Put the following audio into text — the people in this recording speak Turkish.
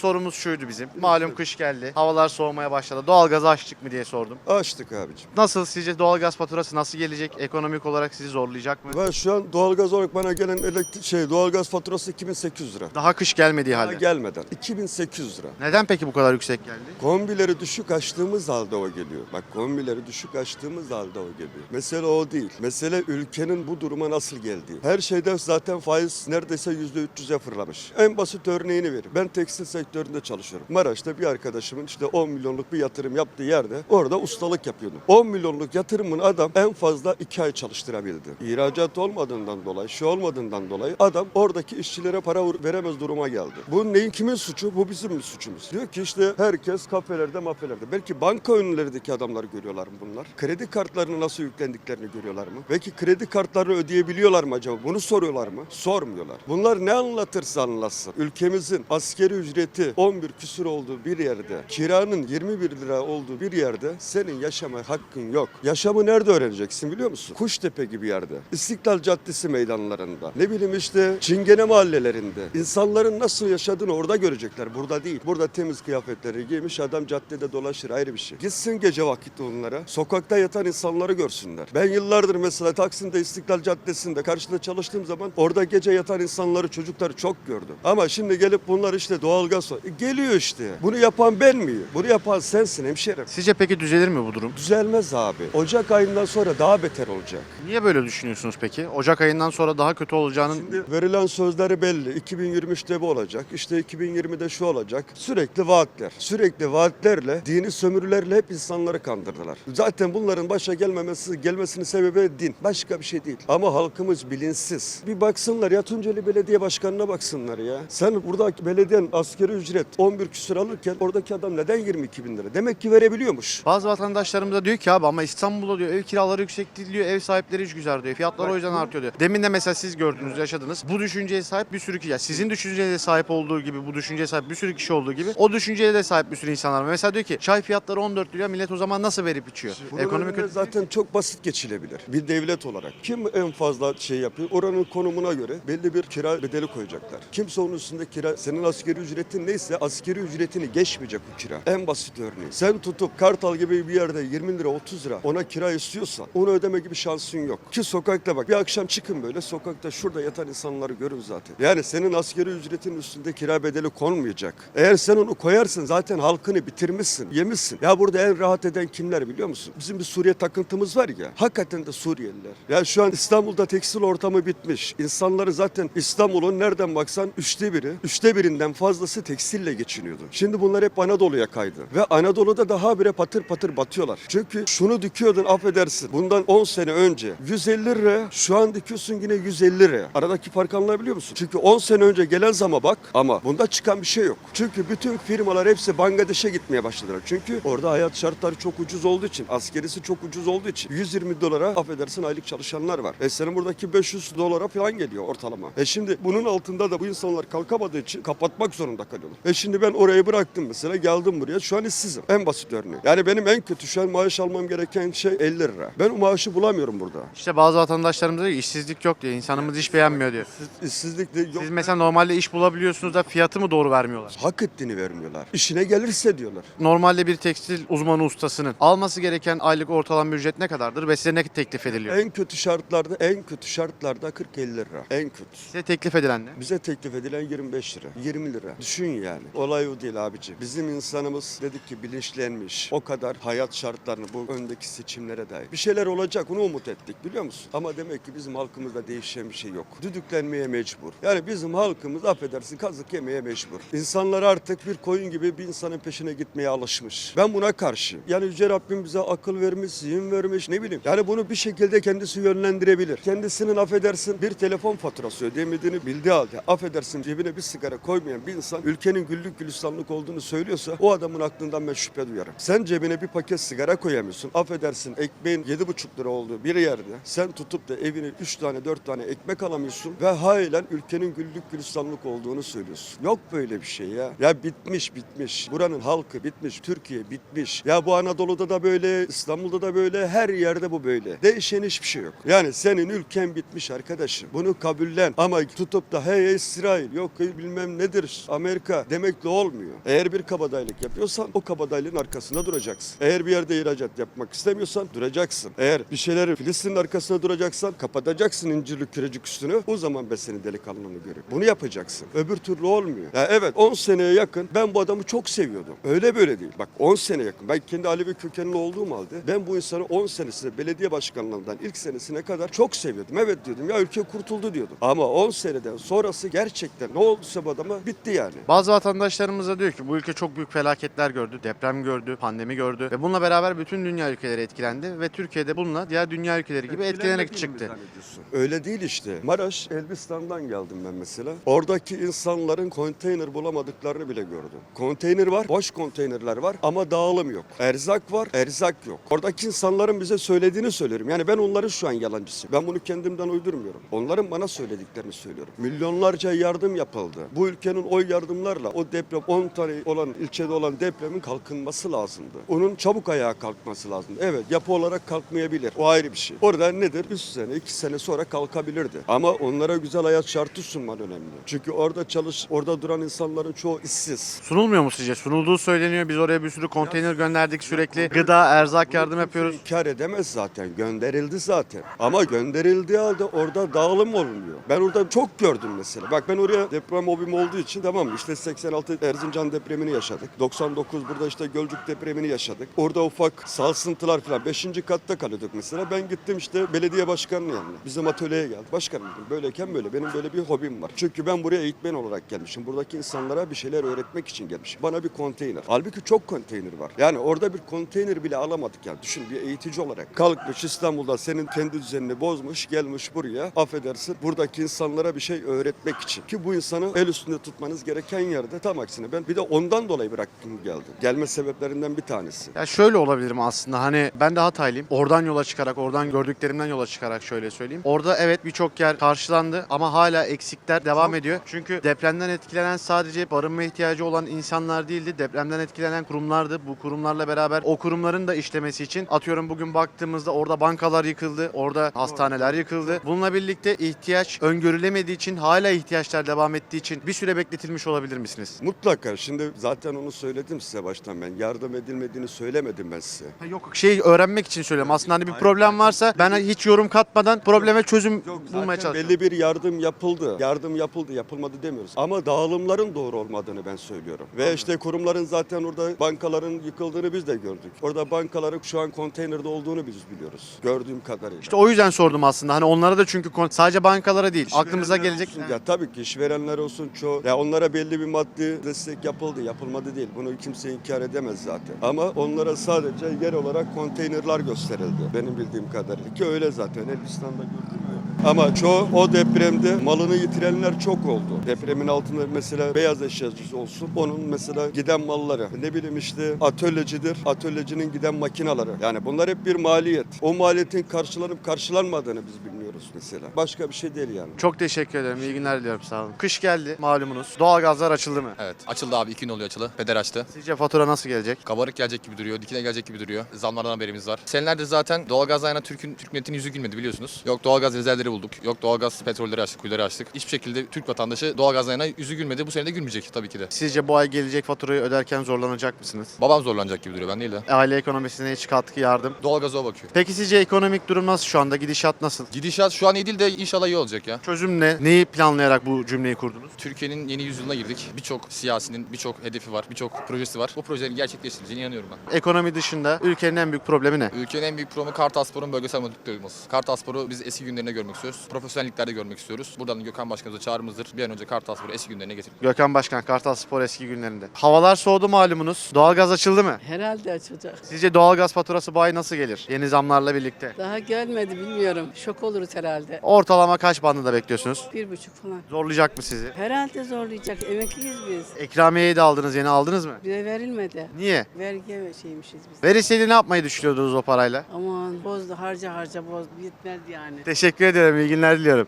sorumuz şuydu bizim. Malum kış geldi. Havalar soğumaya başladı. Doğalgazı açtık mı diye sordum. Açtık abicim. Nasıl sizce doğalgaz faturası nasıl gelecek? Ekonomik olarak sizi zorlayacak mı? Ve şu an doğalgaz olarak bana gelen elektrik şey doğalgaz faturası 2800 lira. Daha kış gelmediği Daha halde. gelmeden 2800 lira. Neden peki bu kadar yüksek geldi? Kombileri düşük açtığımız halde o geliyor. Bak kombileri düşük açtığımız halde o geliyor. Mesele o değil. Mesele ülkenin bu duruma nasıl geldiği. Her şeyde zaten faiz neredeyse %300'e fırlamış. En basit örneğini vereyim. Ben tekstil sektöründe çalışıyorum. Maraş'ta bir arkadaşımın işte 10 milyonluk bir yatırım yaptığı yerde orada ustalık yapıyordum. 10 milyonluk yatırımın adam en fazla 2 ay çalıştırabildi. İhracat olmadığından dolayı, şey olmadığından dolayı adam oradaki işçilere para veremez duruma geldi. Bu neyin kimin suçu? Bu bizim mi suçumuz? Diyor ki işte herkes kafelerde mafelerde. Belki banka önlerindeki adamlar görüyorlar mı bunlar? Kredi kartlarını nasıl yüklendiklerini görüyorlar mı? Belki kredi kartlarını ödeyebiliyorlar mı acaba? Bunu soruyorlar mı? Sormuyorlar. Bunlar ne anlatırsa anlatsın. Ülkemizin askeri ücreti 11 küsur olduğu bir yerde, kiranın 21 lira olduğu bir yerde senin yaşama hakkın yok. Yaşamı nerede öğreneceksin biliyor musun? Kuştepe gibi yerde. İstiklal Caddesi meydanlarında. Ne bileyim işte Çingene mahallelerinde. İnsanların nasıl yaşadığını orada görecekler. Burada değil. Burada temiz kıyafetleri giymiş adam caddede dolaşır ayrı bir şey. Gitsin gece vakit onlara. Sokakta yatan insanları görsünler. Ben yıllardır mesela Taksim'de İstiklal Caddesi'nde karşıda çalıştığım zaman orada gece yatan insanları çocukları çok gördüm. Ama şimdi gelip bunlar işte doğalgaz e, geliyor işte. Bunu yapan ben miyim? Bunu yapan sensin hemşerim. Sizce peki düzelir mi bu durum? Düzelmez abi. Ocak ayından sonra daha beter olacak. Niye böyle düşünüyorsunuz peki? Ocak ayından sonra daha kötü olacağının Şimdi verilen sözleri belli. 2023'te bu olacak. İşte 2020'de şu olacak. Sürekli vaatler. Sürekli vaatlerle, dini sömürülerle hep insanları kandırdılar. Zaten bunların başa gelmemesi, gelmesinin sebebi din. Başka bir şey değil. Ama halkımız bilinçsiz. Bir baksınlar ya Tunceli Belediye Başkanı'na baksınlar ya. Sen burada belediyenin askeri ücret 11 küsur alırken oradaki adam neden 22 bin lira? Demek ki verebiliyormuş. Bazı vatandaşlarımız da diyor ki abi ama İstanbul'da diyor ev kiraları yüksek değil diyor, ev sahipleri hiç güzel diyor. Fiyatlar o yüzden artıyor diyor. Demin de mesela siz gördünüz, yaşadınız. Bu düşünceye sahip bir sürü kişi. Yani sizin düşünceye sahip olduğu gibi, bu düşünceye sahip bir sürü kişi olduğu gibi o düşünceye de sahip bir sürü insanlar var. Mesela diyor ki çay fiyatları 14 lira millet o zaman nasıl verip içiyor? Bunun Ekonomik kötü. zaten çok basit geçilebilir. Bir devlet olarak. Kim en fazla şey yapıyor? Oranın konumuna göre belli bir kira bedeli koyacaklar. Kimse onun üstünde kira, senin askeri ücretin neyse askeri ücretini geçmeyecek bu kira. En basit örneği. Sen tutup Kartal gibi bir yerde 20 lira 30 lira ona kira istiyorsan onu ödeme gibi şansın yok. Ki sokakta bak bir akşam çıkın böyle sokakta şurada yatan insanları görün zaten. Yani senin askeri ücretin üstünde kira bedeli konmayacak. Eğer sen onu koyarsın zaten halkını bitirmişsin, yemişsin. Ya burada en rahat eden kimler biliyor musun? Bizim bir Suriye takıntımız var ya. Hakikaten de Suriyeliler. Ya şu an İstanbul'da tekstil ortamı bitmiş. İnsanları zaten İstanbul'un nereden baksan üçte biri, üçte birinden fazlası tekstille geçiniyordu. Şimdi bunlar hep Anadolu'ya kaydı. Ve Anadolu'da daha bire patır patır batıyorlar. Çünkü şunu dikiyordun affedersin. Bundan 10 sene önce 150 lira şu an dikiyorsun yine 150 lira. Aradaki farkı anlayabiliyor musun? Çünkü 10 sene önce gelen zama bak ama bunda çıkan bir şey yok. Çünkü bütün firmalar hepsi Bangladeş'e gitmeye başladılar. Çünkü orada hayat şartları çok ucuz olduğu için, askerisi çok ucuz olduğu için 120 dolara affedersin aylık çalışanlar var. E senin buradaki 500 dolara falan geliyor ortalama. E şimdi bunun altında da bu insanlar kalkamadığı için kapatmak zorunda kalıyorlar. E şimdi ben orayı bıraktım mesela geldim buraya şu an işsizim. En basit örneği. Yani benim en kötü şu an maaş almam gereken şey 50 lira. Ben o maaşı bulamıyorum burada. İşte bazı vatandaşlarımız diyor ki işsizlik yok diyor. İnsanımız iş beğenmiyor diyor. İşsizlik de yok. Siz mesela normalde iş bulabiliyorsunuz da fiyatı mı doğru vermiyorlar? Hak ettiğini vermiyorlar. İşine gelirse diyorlar. Normalde bir tekstil uzmanı ustasının alması gereken aylık ortalama ücret ne kadardır ve size ne teklif ediliyor? En kötü şartlarda, en kötü şartlarda 40-50 lira. En kötü. Size teklif edilen ne? Bize teklif edilen 25 lira, 20 lira. Düşün yani. Olay o değil abici. Bizim insanımız dedik ki bilinçlenmiş. O kadar hayat şartlarını bu öndeki seçimlere dair. Bir şeyler olacak onu umut ettik biliyor musun? Ama demek ki bizim halkımızda değişen bir şey yok. Düdüklenmeye mecbur. Yani bizim halkımız affedersin kazık yemeye mecbur. İnsanlar artık bir koyun gibi bir insanın peşine gitmeye alışmış. Ben buna karşıyım. Yani Yüce Rabbim bize akıl vermiş, zihin vermiş ne bileyim. Yani bunu bir şekilde kendisi yönlendirebilir. Kendisinin affedersin bir telefon faturası ödemediğini bildiği halde affedersin cebine bir sigara koymayan bir insan ülkenin güllük gülistanlık olduğunu söylüyorsa o adamın aklından ben şüphe duyarım. Sen cebine bir paket sigara koyamıyorsun. Affedersin ekmeğin 7,5 lira olduğu bir yerde sen tutup da evine 3 tane 4 tane ekmek alamıyorsun ve halen ülkenin güllük gülistanlık olduğunu söylüyorsun. Yok böyle bir şey ya. Ya bitmiş bitmiş. Buranın halkı bitmiş. Türkiye bitmiş. Ya bu Anadolu'da da böyle, İstanbul'da da böyle, her yerde bu böyle. Değişen hiçbir şey yok. Yani senin ülken bitmiş arkadaşım. Bunu kabullen. Ama tutup da hey İsrail yok bilmem nedir. Amerika fabrika demekle olmuyor. Eğer bir kabadayılık yapıyorsan o kabadaylığın arkasında duracaksın. Eğer bir yerde ihracat yapmak istemiyorsan duracaksın. Eğer bir şeyleri Filistin'in arkasında duracaksan kapatacaksın incirli kürecik üstünü. O zaman ben senin delikanlını görüyorum. Bunu yapacaksın. Öbür türlü olmuyor. Ya evet 10 seneye yakın ben bu adamı çok seviyordum. Öyle böyle değil. Bak 10 sene yakın. Ben kendi Alevi kökenli olduğum halde ben bu insanı 10 senesinde belediye başkanlığından ilk senesine kadar çok seviyordum. Evet diyordum ya ülke kurtuldu diyordum. Ama 10 seneden sonrası gerçekten ne olduysa bu adama bitti yani. Bazı vatandaşlarımız da diyor ki bu ülke çok büyük felaketler gördü. Deprem gördü, pandemi gördü ve bununla beraber bütün dünya ülkeleri etkilendi ve Türkiye'de bununla diğer dünya ülkeleri gibi etkilenerek çıktı. Öyle değil işte. Maraş, Elbistan'dan geldim ben mesela. Oradaki insanların konteyner bulamadıklarını bile gördüm. Konteyner var, boş konteynerler var ama dağılım yok. Erzak var, erzak yok. Oradaki insanların bize söylediğini söylüyorum. Yani ben onların şu an yalancısı. Ben bunu kendimden uydurmuyorum. Onların bana söylediklerini söylüyorum. Milyonlarca yardım yapıldı. Bu ülkenin o yardımlarla o deprem 10 tane olan ilçede olan depremin kalkınması lazımdı. Onun çabuk ayağa kalkması lazımdı. Evet yapı olarak kalkmayabilir. O ayrı bir şey. Orada nedir? 3 sene, 2 sene sonra kalkabilirdi. Ama onlara güzel hayat şartı sunman önemli. Çünkü orada çalış, orada duran insanların çoğu işsiz. Sunulmuyor mu sizce? Sunulduğu söyleniyor. Biz oraya bir sürü konteyner gönderdik sürekli. Gıda, erzak yardım yapıyoruz. Kar edemez zaten. Gönderildi zaten. Ama gönderildiği halde orada dağılım olmuyor. Ben orada çok gördüm mesela. Bak ben oraya deprem hobim olduğu için tamam? İşte 86 Erzincan depremini yaşadık. 99 burada işte Gölcük depremini yaşadık. Orada ufak sarsıntılar falan. 5. katta kalıyorduk mesela. Ben gittim işte belediye başkanının yanına. Bizim atölyeye geldi. Başkanım dedim böyleyken böyle. Benim böyle bir hobim var. Çünkü ben buraya eğitmen olarak gelmişim. Buradaki insanlara bir şeyler öğretmek için gelmişim. Bana bir konteyner. Halbuki çok konteyner var. Yani orada bir konteyner bile alamadık yani. Düşün bir eğitici olarak. Kalkmış İstanbul'da senin kendi düzenini bozmuş gelmiş buraya. Affedersin buradaki insanlara bir şey öğretmek için. Ki bu insanı el üstünde tutmanız gereken yerde tam aksine ben bir de ondan dolayı bıraktım geldim. Gelme sebeplerinden bir tanesi. Ya şöyle olabilir mi aslında hani ben de Hataylıyım. Oradan yola çıkarak, oradan gördüklerimden yola çıkarak şöyle söyleyeyim. Orada evet birçok yer karşılandı ama hala eksikler devam ediyor. Çünkü depremden etkilenen sadece barınma ihtiyacı olan insanlar değildi. Depremden etkilenen kurumlardı. Bu kurumlarla beraber o kurumların da işlemesi için atıyorum bugün baktığımızda orada bankalar yıkıldı, orada hastaneler yıkıldı. Bununla birlikte ihtiyaç öngörülemediği için hala ihtiyaçlar devam ettiği için bir süre bekletilmiş olabilir misiniz? Mutlaka şimdi zaten onu söyledim size baştan ben. Yardım edilmediğini söylemedim ben size. Ha, Yok şey öğrenmek için söylüyorum. Aslında hani bir problem varsa ben hiç yorum katmadan probleme çözüm bulmaya Zaten çalışıyorum. belli bir yardım yapıldı. Yardım yapıldı, yapılmadı demiyoruz. Ama dağılımların doğru olmadığını ben söylüyorum. Ve işte kurumların zaten orada bankaların yıkıldığını biz de gördük. Orada bankaların şu an konteynerde olduğunu biz biliyoruz. Gördüğüm kadarıyla. İşte o yüzden sordum aslında. Hani onlara da çünkü sadece bankalara değil. Aklımıza gelecek. olsun, ya tabii ki işverenler olsun çoğu. Ya onlara belli bir maddi destek yapıldı, yapılmadı değil. Bunu kimse inkar edemez zaten. Ama onlara sadece yer olarak konteynerlar gösterildi. Benim bildiğim kadarıyla. Ki öyle zaten. Elbistan'da gördüm. Ama çoğu o depremde malını yitirenler çok oldu. Depremin altında mesela beyaz eşyacısı olsun. Onun mesela giden malları. Ne bileyim işte atölyecidir. Atölyecinin giden makinaları. Yani bunlar hep bir maliyet. O maliyetin karşılanıp karşılanmadığını biz bilmiyoruz mesela. Başka bir şey değil yani. Çok teşekkür ederim. İyi günler diliyorum. Sağ olun. Kış geldi malumunuz. Doğalgazlar açıldı mı? Evet açıldı abi 2 gün oluyor açılı. Peder açtı. Sizce fatura nasıl gelecek? Kabarık gelecek gibi duruyor, dikine gelecek gibi duruyor. Zamlardan haberimiz var. Senelerde zaten doğalgaz ayına Türk'ün, Türk milletinin yüzü gülmedi biliyorsunuz. Yok doğalgaz rezervleri bulduk. Yok doğalgaz petrolleri açtık, kuyuları açtık. Hiçbir şekilde Türk vatandaşı doğalgaz ayına yüzü gülmedi. Bu sene de gülmeyecek tabii ki de. Sizce bu ay gelecek faturayı öderken zorlanacak mısınız? Babam zorlanacak gibi duruyor ben değil de. Aile ekonomisine hiç katkı yardım. Doğalgaza o bakıyor. Peki sizce ekonomik durum nasıl şu anda? Gidişat nasıl? Gidişat şu an iyi değil de inşallah iyi olacak ya. Çözüm ne? Neyi planlayarak bu cümleyi kurdunuz? Türkiye'nin yeni yüzyılına girdik. Birçok siyasinin birçok hedefi var, birçok projesi var. Bu projelerin gerçekleştireceğine inanıyorum ben. Ekonomi dışında ülkenin en büyük problemi ne? Ülkenin en büyük problemi Kartalspor'un bölgesel müdürlükte olması. Kartalspor'u biz eski günlerinde görmek istiyoruz. Profesyonelliklerde görmek istiyoruz. Buradan Gökhan Başkanımıza çağrımızdır. Bir an önce Kartalspor'u eski günlerine getirip Gökhan Başkan, Kartal Spor eski günlerinde. Havalar soğudu malumunuz. Doğalgaz açıldı mı? Herhalde açacak. Sizce doğalgaz faturası bu ay nasıl gelir? Yeni zamlarla birlikte. Daha gelmedi bilmiyorum. Şok oluruz herhalde. Ortalama kaç bandında bekliyorsunuz? Bir buçuk falan. Zorlayacak mı sizi? Herhalde zorlayacak. Emekliyiz biz. Ekramiyeyi de aldınız, yeni aldınız mı? Bize verilmedi. Niye? Vergi şeymişiz biz. Verilseydi ne yapmayı düşünüyordunuz o parayla? Aman bozdu harca harca bozdu. Yetmez yani. Teşekkür ederim, iyi günler diliyorum.